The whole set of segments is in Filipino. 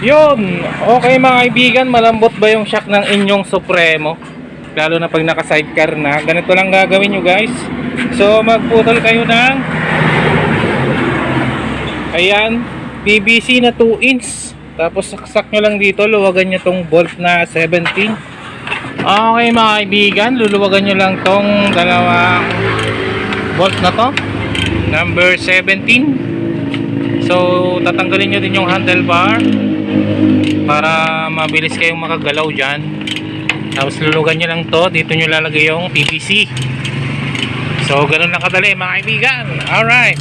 Yun, okay mga kaibigan, malambot ba yung shock ng inyong Supremo? Lalo na pag naka sidecar na, ganito lang gagawin nyo guys. So magputol kayo ng Ayan, PVC na 2 inch. Tapos saksak nyo lang dito, luwagan nyo tong bolt na 17. Okay mga kaibigan, luluwagan nyo lang tong dalawang bolt na to. Number 17. So tatanggalin nyo din yung handlebar para mabilis kayong makagalaw dyan. Tapos lulugan nyo lang to, dito nyo lalagay yung PVC. So ganun lang kadali mga kaibigan. Alright.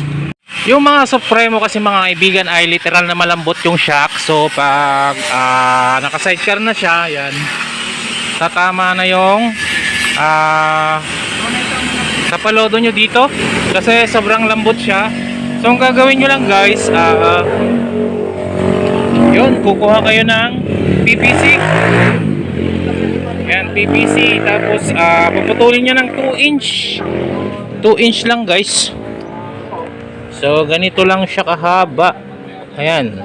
Yung mga Supremo kasi mga kaibigan ay literal na malambot yung shock. So pag ah, naka-sidecar na siya, yan. Tatama na yung ah kapalodo nyo dito kasi sobrang lambot siya. So ang gagawin nyo lang guys, ah yun, kukuha kayo ng PVC. Yan, PVC. Tapos ah puputulin nyo ng 2 inch. 2 inch lang guys. So, ganito lang siya kahaba. Ayan.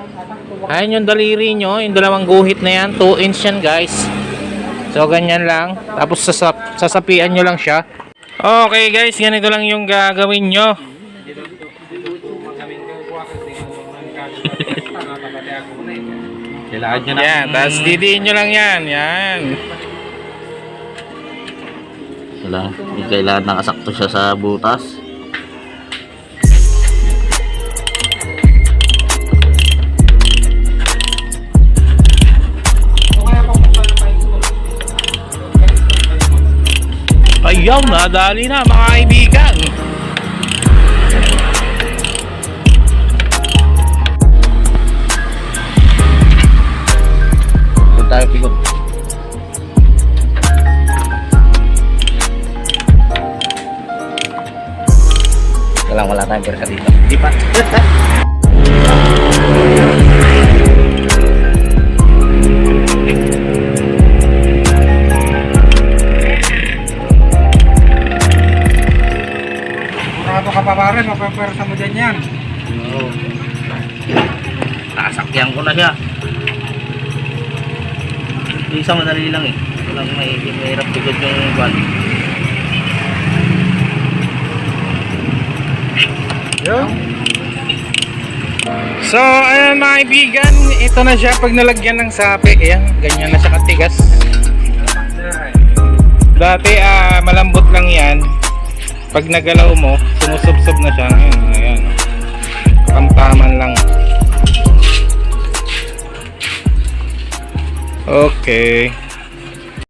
Ayan yung daliri nyo. Yung dalawang guhit na yan. 2 inch yan guys. So, ganyan lang. Tapos sasap sasapian nyo lang siya. Okay guys, ganito lang yung gagawin nyo. Kailangan nyo na. Yan, tapos didiin nyo lang yan. Yan. Yung kailangan nakasakto siya sa butas. Ayaw, nadali na mga kaibigan. Kailangan wala tayong perka dito. Di pa. Murado ka pa pare, mapapwersa mo dyan yan. Oo. Sasakyan ko na siya. Isa madali lang eh. Walang may mahirap pikot yung van. So, ayan mga kaibigan, ito na siya pag nalagyan ng sapi. Ayan, ganyan na siya katigas. Dati, ah, malambot lang yan. Pag nagalaw mo, sumusubsob na siya. Ayan, ayan. Tamtaman lang. Okay.